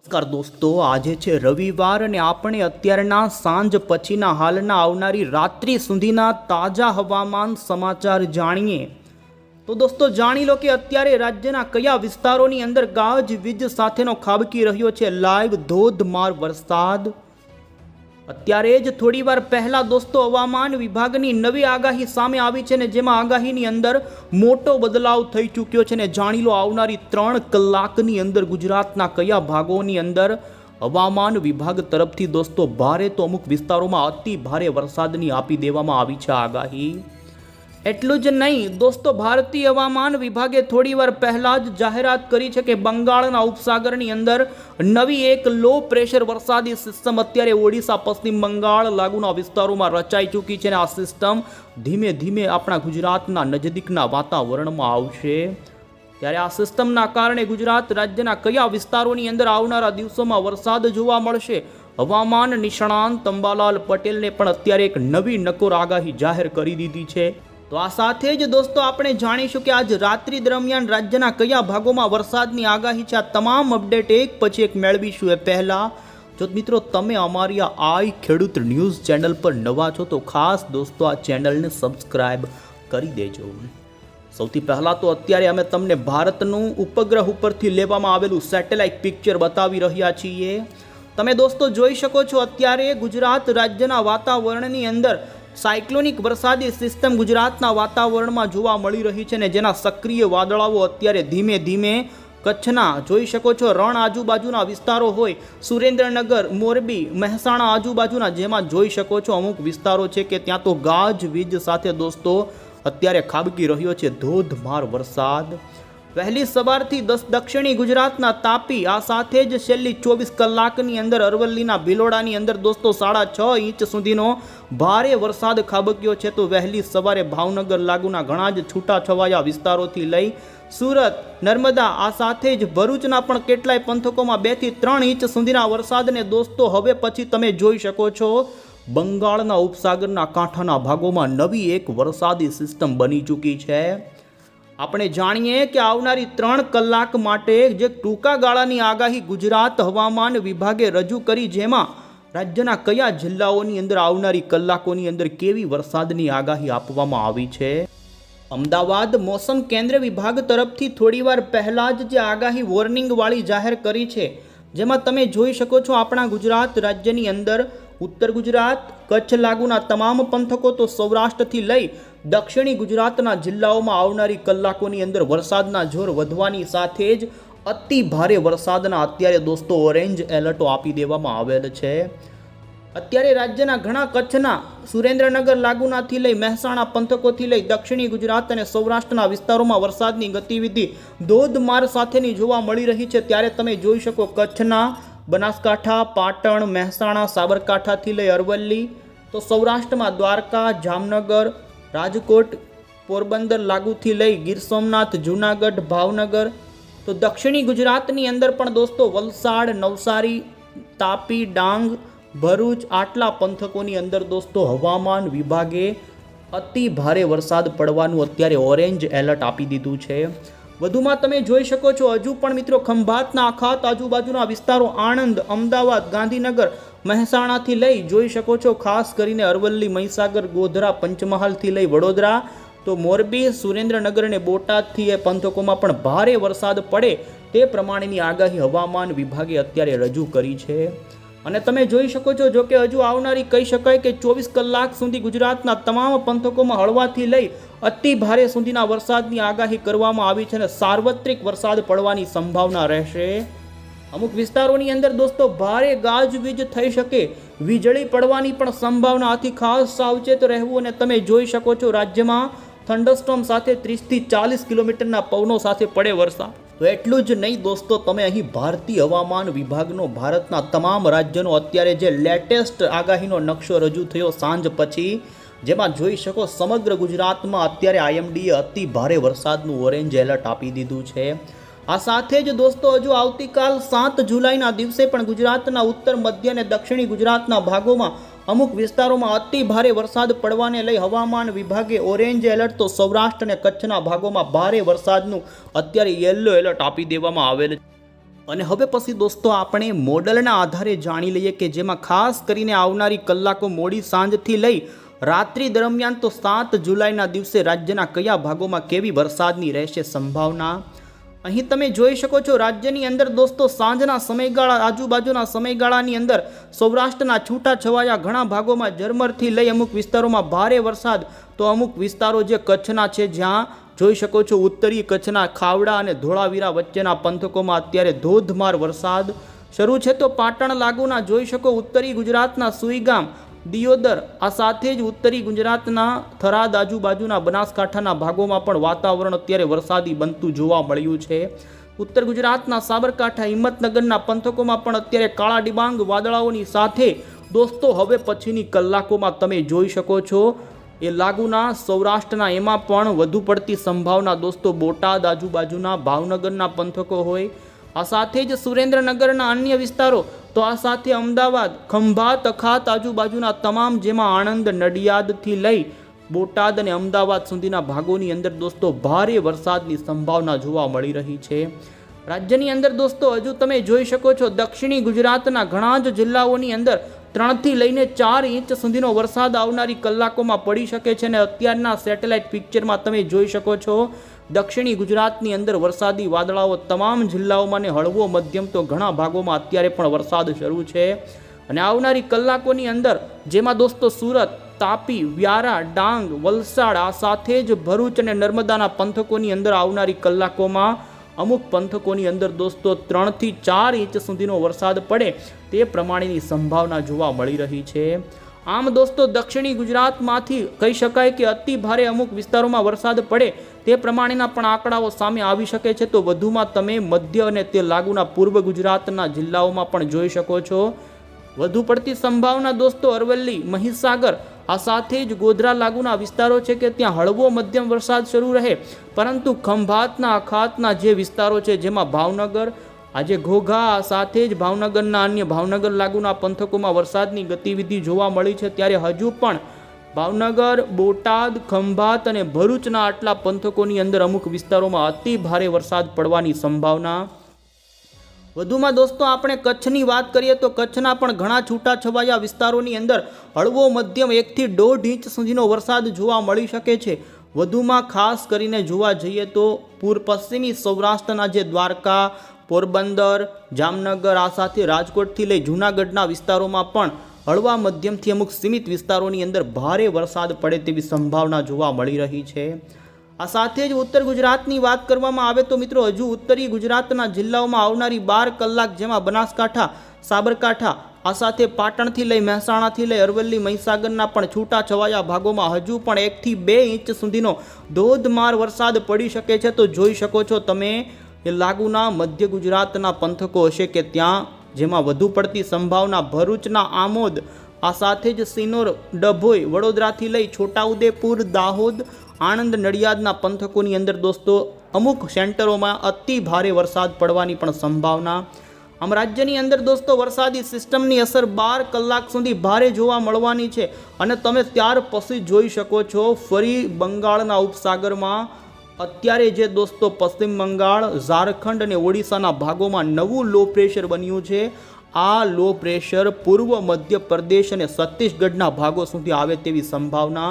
નમસ્કાર દોસ્તો, આજે છે રવિવાર અને આપણે અત્યારના સાંજ પછીના હાલના આવનારી રાત્રિ સુધીના તાજા હવામાન સમાચાર જાણીએ. તો દોસ્તો, જાણી લો કે અત્યારે રાજ્યના કયા વિસ્તારોની અંદર ગાજ વીજ સાથેનો ખાબકી રહ્યો છે. લાઈવ ધોધમાર વરસાદ અત્યારે જ થોડીવાર પહેલાં દોસ્તો હવામાન વિભાગની નવી આગાહી સામે આવી છે ને જેમાં આગાહીની અંદર મોટો બદલાવ થઈ ચૂક્યો છે ને જાણી લો આવનારી ત્રણ કલાકની અંદર ગુજરાતના કયા ભાગોની અંદર હવામાન વિભાગ તરફથી દોસ્તો ભારે તો અમુક વિસ્તારોમાં અતિ ભારે વરસાદની આપી દેવામાં આવી છે આગાહી. એટલું જ નહીં, દોસ્તો, ભારતીય હવામાન વિભાગે થોડીવાર પહેલાં જ જાહેરાત કરી છે કે બંગાળના ઉપસાગરની અંદર નવી એક લો પ્રેશર વરસાદી સિસ્ટમ અત્યારે ઓડિશા, પશ્ચિમ બંગાળ લાગુના વિસ્તારોમાં રચાઈ ચૂકી છે અને આ સિસ્ટમ ધીમે ધીમે આપણા ગુજરાતના નજદીકના વાતાવરણમાં આવશે. ત્યારે આ સિસ્ટમના કારણે ગુજરાત રાજ્યના કયા વિસ્તારોની અંદર આવનારા દિવસોમાં વરસાદ જોવા મળશે? હવામાન નિષ્ણાંત અંબાલાલ પટેલને પણ અત્યારે એક નવી નકોર આગાહી જાહેર કરી દીધી છે. તો આ સાથે જ દોસ્તો આપણે જાણીશું કે આજ રાત્રિ દરમિયાન રાજ્યના કયા ભાગોમાં વરસાદની આગાહી છે, આ તમામ અપડેટ એક પછી એક મેળવીશું. એ પહેલાં, જો મિત્રો તમે અમારી આ આઈ ખેડૂત ન્યૂઝ ચેનલ પર નવા છો, તો ખાસ દોસ્તો આ ચેનલને સબસ્ક્રાઈબ કરી દેજો. સૌથી પહેલાં તો અત્યારે અમે તમને ભારતનું ઉપગ્રહ ઉપરથી લેવામાં આવેલું સેટેલાઇટ પિક્ચર બતાવી રહ્યા છીએ. તમે દોસ્તો જોઈ શકો છો, અત્યારે ગુજરાત રાજ્યના વાતાવરણની અંદર સાયક્લોનિક વરસાદી સિસ્ટમ ગુજરાતના વાતાવરણમાં જોવા મળી રહી છે ને જેના સક્રિય વાદળાઓ અત્યારે ધીમે ધીમે કચ્છના જોઈ શકો છો. રણ આજુબાજુના વિસ્તારો હોય, સુરેન્દ્રનગર, મોરબી, મહેસાણા આજુબાજુના જેમાં જોઈ શકો છો અમુક વિસ્તારો છે કે ત્યાં તો ગાજ વીજ સાથે દોસ્તો અત્યારે ખાબકી રહ્યો છે. ધોધમાર વરસાદ. વહેલી સવારથી દસ દક્ષિણી ગુજરાતના તાપી, આ સાથે જ છેલ્લી ચોવીસ કલાકની અંદર અરવલ્લીના ભિલોડાની અંદર દોસ્તો સાડા છ ઇંચ સુધીનો ભારે વરસાદ ખાબક્યો છે. તો વહેલી સવારે ભાવનગર લાગુના ઘણા જ છૂટાછવાયા વિસ્તારોથી લઈ સુરત, નર્મદા, આ સાથે જ ભરૂચના પણ કેટલાય પંથકોમાં બેથી ત્રણ ઇંચ સુધીના વરસાદને દોસ્તો હવે પછી તમે જોઈ શકો છો. બંગાળના ઉપસાગરના કાંઠાના ભાગોમાં નવી એક વરસાદી સિસ્ટમ બની ચૂકી છે. આપણે જાણીએ કે આવનારી ત્રણ કલાક માટે જે ટૂંકા ગાળાની આગાહી ગુજરાત હવામાન વિભાગે રજૂ કરી જેમાં રાજ્યના કયા જિલ્લાઓની અંદર આવનારી કલાકોની અંદર કેવી વરસાદની આગાહી આપવામાં આવી છે? અમદાવાદ મોસમ કેન્દ્ર વિભાગ તરફથી થોડીવાર પહેલાં જ જે આગાહી વોર્નિંગવાળી જાહેર કરી છે, જેમાં તમે જોઈ શકો છો આપણા ગુજરાત રાજ્યની અંદર ઉત્તર ગુજરાત, કચ્છ લાગુના તમામ પંથકો તો સૌરાષ્ટ્રથી લઈ દક્ષિણી ગુજરાતના જિલ્લાઓમાં આવનારી કલાકોની અંદર વરસાદના જોર વધવાની સાથે જ અતિ ભારે વરસાદના અત્યારે દોસ્તો ઓરેન્જ એલર્ટો આપી દેવામાં આવેલ છે. અત્યારે રાજ્યના ઘણા કચ્છના સુરેન્દ્રનગર લાગુનાથી લઈ મહેસાણા પંથકોથી લઈ દક્ષિણી ગુજરાત અને સૌરાષ્ટ્રના વિસ્તારોમાં વરસાદની ગતિવિધિ ધોધમાર સાથેની જોવા મળી રહી છે. ત્યારે તમે જોઈ શકો કચ્છના બનાસકાંઠા, પાટણ, મહેસાણા, સાબરકાંઠાથી લઈ અરવલ્લી, તો સૌરાષ્ટ્રમાં દ્વારકા, જામનગર રાજકોટ પોરબંદર લાગુથી લઈ ગીર સોમનાથ, જૂનાગઢ, ભાવનગર, તો દક્ષિણી ગુજરાતની અંદર પણ દોસ્તો વલસાડ, નવસારી, તાપી, ડાંગ, ભરૂચ આટલા પંથકોની અંદર દોસ્તો હવામાન વિભાગે અતિ ભારે વરસાદ પડવાનું અત્યારે ઓરેન્જ એલર્ટ આપી દીધું છે. વધુમાં તમે જોઈ શકો છો, હજુ પણ મિત્રો ખંભાતના અખાત આજુબાજુના વિસ્તારો આણંદ, અમદાવાદ, ગાંધીનગર, મહેસાણાથી લઈ જોઈ શકો છો, ખાસ કરીને અરવલ્લી, મહીસાગર, ગોધરા, પંચમહાલથી લઈ વડોદરા. તો મોરબી, સુરેન્દ્રનગર અને બોટાદથી એ પંથકોમાં પણ ભારે વરસાદ પડે તે પ્રમાણેની આગાહી હવામાન વિભાગે અત્યારે રજૂ કરી છે. અને તમે જોઈ શકો છો, જો કે હજુ આવનારી કહી શકાય કે ચોવીસ કલાક સુધી ગુજરાતના તમામ પંથકોમાં હળવાથી લઈ અતિ ભારે સુધીના વરસાદની આગાહી કરવામાં આવી છે અને સાર્વત્રિક વરસાદ પડવાની સંભાવના રહેશે. અમુક વિસ્તારોની અંદર દોસ્તો ભારે ગાજવીજ થઈ શકે. વીજળી પડવાની પણ સંભાવના. આથી ખાસ સાવચેત રહેવું અને તમે જોઈ શકો છો રાજ્યમાં થંડરસ્ટોમ સાથે ત્રીસથી ચાલીસ કિલોમીટરના પવનો સાથે પડે વરસાદ. તો એટલું જ નહીં દોસ્તો, તમે અહીં ભારતીય હવામાન વિભાગનો, ભારતના તમામ રાજ્યનો અત્યારે જે લેટેસ્ટ આગાહીનો નકશો રજૂ થયો સાંજ પછી જેમાં જોઈ શકો સમગ્ર ગુજરાતમાં અત્યારે આઈએમડીએ અતિ ભારે વરસાદનું ઓરેન્જ એલર્ટ આપી દીધું છે. આ સાથે જ દોસ્તો, હજુ આવતીકાલ સાત જુલાઈના દિવસે પણ ગુજરાતના ઉત્તર, મધ્ય અને દક્ષિણી ગુજરાતના ભાગોમાં અમુક વિસ્તારોમાં અતિ ભારે વરસાદ પડવાને લઈ હવામાન વિભાગે ઓરેન્જ એલર્ટ તો સૌરાષ્ટ્ર અને કચ્છના ભાગોમાં ભારે વરસાદનું અત્યારે યલો એલર્ટ આપી દેવામાં આવેલ છે. અને હવે પછી દોસ્તો, આપણે મોડલના આધારે જાણી લઈએ કે જેમાં ખાસ કરીને આવનારી કલાકો મોડી સાંજથી લઈ રાત્રિ દરમિયાન તો સાત જુલાઈના દિવસે રાજ્યના કયા ભાગોમાં કેવી વરસાદની રહેશે સંભાવના? અહીં તમે જોઈ શકો છો, રાજ્યની અંદર દોસ્તો સાંજના સમયગાળા, આજુબાજુના સમયગાળાની અંદર સૌરાષ્ટ્રના છૂટા છવાયા ઘણા ભાગોમાં ઝરમરથી લઈ અમુક વિસ્તારોમાં ભારે વરસાદ. તો અમુક વિસ્તારો જે કચ્છના છે, જ્યાં જોઈ શકો છો ઉત્તરી કચ્છના ખાવડા અને ધોળાવીરા વચ્ચેના પંથકોમાં અત્યારે ધોધમાર વરસાદ શરૂ છે. તો પાટણ લાગુના જોઈ શકો, ઉત્તરી ગુજરાતના સુઈગામ દિયોદર, આ સાથે જ ઉત્તરી ગુજરાતના થરાદ આજુબાજુના બનાસકાંઠાના ભાગોમાં પણ વાતાવરણ અત્યારે વરસાદી બનતું જોવા મળ્યું છે. ઉત્તર ગુજરાતના સાબરકાંઠા, હિંમતનગરના પંથકોમાં પણ અત્યારે કાળા ડિબાંગ વાદળાઓની સાથે દોસ્તો, હવે પછીની કલાકોમાં તમે જોઈ શકો છો. એ લાગુના સૌરાષ્ટ્રના એમાં પણ વધુ પડતી સંભાવના દોસ્તો, બોટાદ આજુબાજુના ભાવનગરના પંથકો હોય. આ સાથે જ સુરેન્દ્રનગરના અન્ય વિસ્તારો તો આ સાથે અમદાવાદ, ખંભાત અખાત આજુબાજુના તમામ જેમાં આણંદ, નડિયાદથી લઈ બોટાદ અને અમદાવાદ સુધીના ભાગોની અંદર દોસ્તો ભારે વરસાદની સંભાવના જોવા મળી રહી છે. રાજ્યની અંદર દોસ્તો હજુ તમે જોઈ શકો છો, દક્ષિણી ગુજરાતના ઘણા જ જિલ્લાઓની અંદર ત્રણથી લઈને ચાર ઇંચ સુધીનો વરસાદ આવનારી કલાકોમાં પડી શકે છે અને અત્યારના સેટેલાઇટ પિક્ચરમાં તમે જોઈ શકો છો દક્ષિણી ગુજરાતની અંદર વરસાદી વાદળાઓ તમામ જિલ્લાઓમાં ને હળવો મધ્યમ તો ઘણા ભાગોમાં અત્યારે પણ વરસાદ શરૂ છે. અને આવનારી કલાકોની અંદર જેમાં દોસ્તો સુરત, તાપી, વ્યારા, ડાંગ, વલસાડ આ સાથે જ ભરૂચ અને નર્મદાના પંથકોની અંદર આવનારી કલાકોમાં અમુક પંથકોની અંદર દોસ્તો ત્રણથી ચાર ઇંચ સુધીનો વરસાદ પડે તે પ્રમાણેની સંભાવના જોવા મળી રહી છે. આમ દોસ્તો, દક્ષિણી ગુજરાતમાંથી કહી શકાય કે અતિ ભારે અમુક વિસ્તારોમાં વરસાદ પડે તે પ્રમાણેના પણ આંકડાઓ સામે આવી શકે છે. તો વધુમાં તમે મધ્ય અને તે લાગુના પૂર્વ ગુજરાતના જિલ્લાઓમાં પણ જોઈ શકો છો. વધુ પડતી સંભાવના દોસ્તો, અરવલ્લી, મહીસાગર, આ સાથે જ ગોધરા લાગુના વિસ્તારો છે કે ત્યાં હળવો મધ્યમ વરસાદ શરૂ રહે. પરંતુ ખંભાતના અખાતના જે વિસ્તારો છે, જેમાં ભાવનગર આજે ઘોઘા સાથે જ ભાવનગરના અન્ય ભાવનગર લાગુના પંથકોમાં વરસાદની ગતિવિધિ જોવા મળી છે. ત્યારે હજુ પણ ભાવનગર, બોટાદ, ખંભાત અને ભરૂચના આટલા પંથકોની અંદર અમુક વિસ્તારોમાં અતિ ભારે વરસાદ પડવાની સંભાવના. વધુમાં દોસ્તો, આપણે કચ્છની વાત કરીએ તો કચ્છના પણ ઘણા છૂટાછવાયા વિસ્તારોની અંદર હળવો મધ્યમ એકથી દોઢ ઇંચ સુધીનો વરસાદ જોવા મળી શકે છે. વધુમાં ખાસ કરીને જોવા જઈએ તો પૂર પશ્ચિમી સૌરાષ્ટ્રના જે દ્વારકા પોરબંદર, જામનગર આ સાથે રાજકોટથી લઈ જૂનાગઢના વિસ્તારોમાં પણ હળવા મધ્યમથી અમુક સીમિત વિસ્તારોની અંદર ભારે વરસાદ પડે તેવી સંભાવના જોવા મળી રહી છે. આ સાથે જ ઉત્તર ગુજરાતની વાત કરવામાં આવે તો મિત્રો હજુ ઉત્તરી ગુજરાતના જિલ્લાઓમાં આવનારી બાર કલાક જેમાં બનાસકાંઠા, સાબરકાંઠા, આ સાથે પાટણથી લઈ મહેસાણાથી લઈ અરવલ્લી, મહીસાગરના પણ છૂટા છવાયા ભાગોમાં હજુ પણ એકથી બે ઇંચ સુધીનો ધોધમાર વરસાદ પડી શકે છે તો જોઈ શકો છો તમે. એ લાગુના મધ્ય ગુજરાતના પંથકો હશે કે ત્યાં, જેમાં વધુ પડતી સંભાવના ભરૂચના આમોદ, આ સાથે જ સિનોર, ડભોઈ, વડોદરાથી લઈ છોટાઉદેપુર, દાહોદ, આણંદ, નડિયાદના પંથકોની અંદર દોસ્તો, અમુક સેન્ટરોમાં અતિ ભારે વરસાદ પડવાની પણ સંભાવના. આમ રાજ્યની અંદર દોસ્તો, વરસાદી સિસ્ટમની અસર બાર કલાક સુધી ભારે જોવા મળવાની છે અને તમે ત્યાર પછી જોઈ શકો છો, ફરી બંગાળના ઉપસાગરમાં અત્યારે જે દોસ્તો પશ્ચિમ બંગાળ, ઝારખંડ અને ઓડિશાના ભાગોમાં નવું લો પ્રેશર બન્યું છે. આ લો પ્રેશર પૂર્વ મધ્ય પ્રદેશ અને છત્તીસગઢના ભાગો સુધી આવે તેવી સંભાવના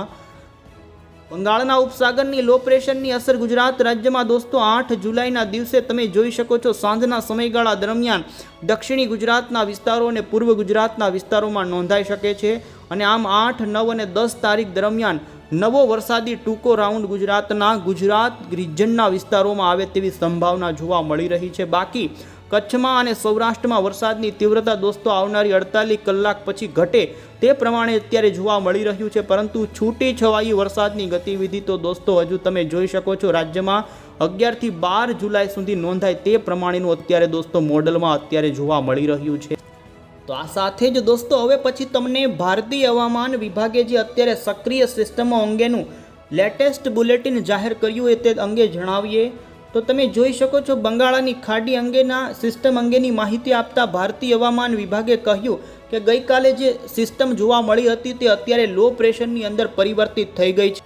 બંગાળના ઉપસાગરની લો પ્રેશરની અસર ગુજરાત રાજ્યમાં દોસ્તો આઠ જુલાઈના દિવસે તમે જોઈ શકો છો. સાંજના સમયગાળા દરમિયાન દક્ષિણી ગુજરાતના વિસ્તારો અને પૂર્વ ગુજરાતના વિસ્તારોમાં નોંધાઈ શકે છે અને આમ આઠ, નવ અને દસ તારીખ દરમિયાન નવો વરસાદી ટૂંકો રાઉન્ડ ગુજરાતના ગુજરાત રિજનના વિસ્તારોમાં આવે તેવી સંભાવના જોવા મળી રહી છે. બાકી કચ્છમાં અને સૌરાષ્ટ્રમાં વરસાદની તીવ્રતા દોસ્તો આવનારી અડતાલીસ કલાક પછી ઘટે તે પ્રમાણે અત્યારે જોવા મળી રહ્યું છે. પરંતુ છૂટી છવાઈ વરસાદની ગતિવિધિ તો દોસ્તો હજુ તમે જોઈ શકો છો. રાજ્યમાં અગિયારથી બાર જુલાઈ સુધી નોંધાય તે પ્રમાણેનું અત્યારે દોસ્તો મોડલમાં અત્યારે જોવા મળી રહ્યું છે. તો આ સાથે જ દોસ્તો હવે પછી તમને ભારતીય હવામાન વિભાગે જે અત્યારે સક્રિય સિસ્ટમો અંગેનું લેટેસ્ટ બુલેટિન જાહેર કર્યું એ તે અંગે જણાવીએ. તો તમે જોઈ શકો છો બંગાળાની ખાડી અંગેના, સિસ્ટમ અંગેની માહિતી આપતા ભારતીય હવામાન વિભાગે કહ્યું કે ગઈકાલે જે સિસ્ટમ જોવા મળી હતી તે અત્યારે લો પ્રેશરની અંદર પરિવર્તિત થઈ ગઈ છે.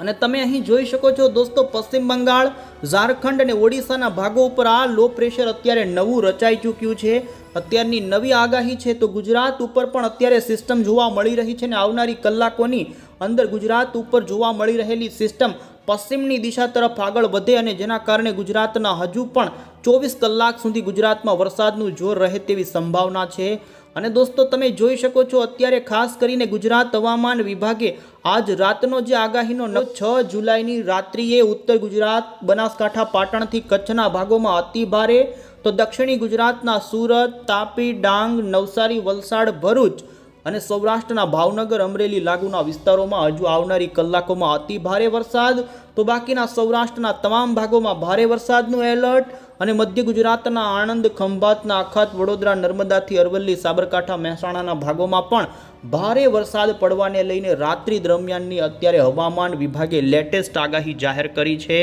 અને તમે અહીં જોઈ શકો છો દોસ્તો, પશ્ચિમ બંગાળ, ઝારખંડ અને ઓડિશાના ભાગો ઉપર આ લો પ્રેશર અત્યારે નવું રચાઈ ચૂક્યું છે. અત્યારની નવી આગાહી છે તો ગુજરાત ઉપર પણ અત્યારે સિસ્ટમ જોવા મળી રહી છે અને આવનારી કલાકોની અંદર ગુજરાત ઉપર જોવા મળી રહેલી સિસ્ટમ પશ્ચિમની દિશા તરફ આગળ વધે અને જેના કારણે ગુજરાતના હજુ પણ ચોવીસ કલાક સુધી ગુજરાતમાં વરસાદનું જોર રહે તેવી સંભાવના છે. અને દોસ્તો, તમે જોઈ શકો છો, અત્યારે ખાસ કરીને ગુજરાત હવામાન વિભાગે આજ રાતનો જે આગાહીનો ન છ જુલાઈની રાત્રિએ ઉત્તર ગુજરાત, બનાસકાંઠા, પાટણથી કચ્છના ભાગોમાં અતિભારે તો દક્ષિણી ગુજરાતના સુરત, તાપી, ડાંગ, નવસારી, વલસાડ, ભરૂચ અને સૌરાષ્ટ્રના ભાવનગર, અમરેલી લાગુના વિસ્તારોમાં હજુ આવનારી કલાકોમાં અતિ ભારે વરસાદ. તો બાકીના સૌરાષ્ટ્રના તમામ ભાગોમાં ભારે વરસાદનું એલર્ટ અને મધ્ય ગુજરાતના આણંદ, ખંભાતના અખાત વડોદરા, નર્મદાથી અરવલ્લી, સાબરકાંઠા, મહેસાણાના ભાગોમાં પણ ભારે વરસાદ પડવાને લઈને રાત્રિ દરમિયાનની અત્યારે હવામાન વિભાગે લેટેસ્ટ આગાહી જાહેર કરી છે.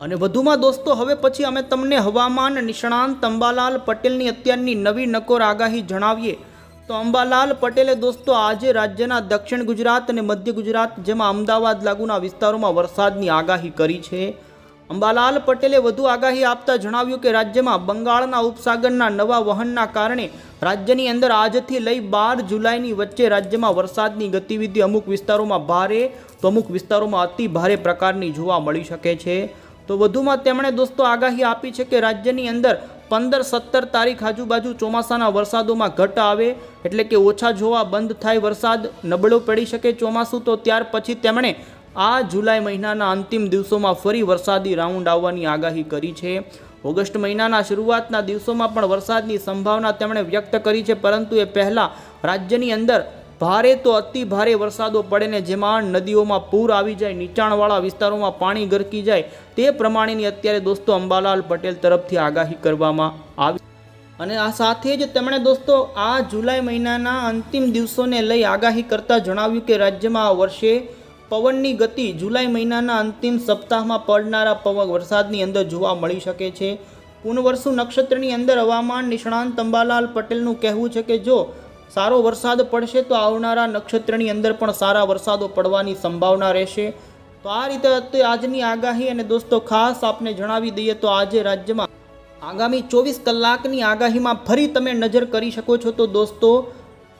અને વધુમાં દોસ્તો, હવે પછી અમે તમને હવામાન નિષ્ણાંત અંબાલાલ પટેલની અત્યારની નવી નકોર આગાહી જણાવીએ. તો અંબાલાલ પટેલે દોસ્તો, આજે રાજ્યના દક્ષિણ ગુજરાત અને મધ્ય ગુજરાત, જેમાં અમદાવાદ લાગુના વિસ્તારોમાં વરસાદની આગાહી કરી છે. અંબાલાલ પટેલે વધુ આગાહી આપતા જણાવ્યું કે, રાજ્યમાં બંગાળના ઉપસાગરના નવા વહનના કારણે રાજ્યની અંદર આજથી લઈ બાર જુલાઈની વચ્ચે રાજ્યમાં વરસાદની ગતિવિધિ અમુક વિસ્તારોમાં ભારે, તો અમુક વિસ્તારોમાં અતિ ભારે પ્રકારની જોવા મળી શકે છે. તો વધુમાં તેમણે દોસ્તો આગાહી આપી છે કે, રાજ્યની અંદર પંદર સત્તર તારીખ આજુબાજુ ચોમાસાના વરસાદોમાં ઘટ આવે એટલે કે ઓછા જોવા બંધ થાય વરસાદ, નબળો પડી શકે ચોમાસું, તો ત્યાર પછી તેમણે આ જુલાઈ મહિનાના અંતિમ દિવસોમાં ફરી વરસાદી રાઉન્ડ આવવાની આગાહી કરી છે. ઓગસ્ટ મહિનાના શરૂઆતના દિવસોમાં પણ વરસાદની સંભાવના તેમણે વ્યક્ત કરી છે, પરંતુ એ પહેલાં રાજ્યની અંદર ભારે તો અતિ ભારે વરસાદો પડે ને જેમાં નદીઓમાં પૂર આવી જાય, નીચાણવાળા વિસ્તારોમાં પાણી ગરકી જાય, તે પ્રમાણેની અત્યારે દોસ્તો અંબાલાલ પટેલ તરફથી આગાહી કરવામાં આવી. અને આ સાથે જ તેમણે દોસ્તો આ જુલાઈ મહિનાના અંતિમ દિવસોને લઈ આગાહી કરતા જણાવ્યું કે રાજ્યમાં આ વર્ષે પવનની ગતિ જુલાઈ મહિનાના અંતિમ સપ્તાહમાં પડનારા પવન વરસાદની અંદર જોવા મળી શકે છે. પુનવર્ષુ નક્ષત્રની અંદર હવામાન નિષ્ણાંત અંબાલાલ પટેલનું કહેવું છે કે જો સારો વરસાદ પડશે તો આવનારા નક્ષત્રની અંદર પણ સારા વરસાદો પડવાની સંભાવના રહેશે. તો આ રીતે આજની આગાહી અને દોસ્તો ખાસ આપને જણાવી દઈએ તો આજે રાજ્યમાં આગામી ચોવીસ કલાકની આગાહીમાં ફરી તમે નજર કરી શકો છો. તો દોસ્તો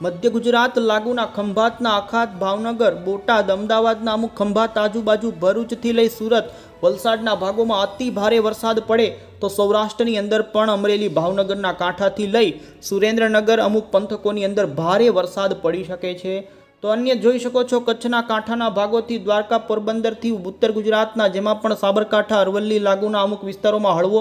મધ્ય ગુજરાત લાગુના ખંભાતના અખાત ભાવનગર, બોટાદ, અમદાવાદના અમુક ખંભાત આજુબાજુ ભરૂચથી લઈ સુરત, વલસાડના ભાગોમાં અતિ ભારે વરસાદ પડે તો સૌરાષ્ટ્રની અંદર પણ અમરેલી ભાવનગરના કાંઠાથી લઈ સુરેન્દ્રનગર અમુક પંથકોની અંદર ભારે વરસાદ પડી શકે છે. તો અન્ય જોઈ શકો છો કચ્છના કાંઠાના ભાગોથી દ્વારકા પોરબંદરથી ઉત્તર ગુજરાતના, જેમાં પણ સાબરકાંઠા, અરવલ્લી, લાગુના અમુક વિસ્તારોમાં હળવો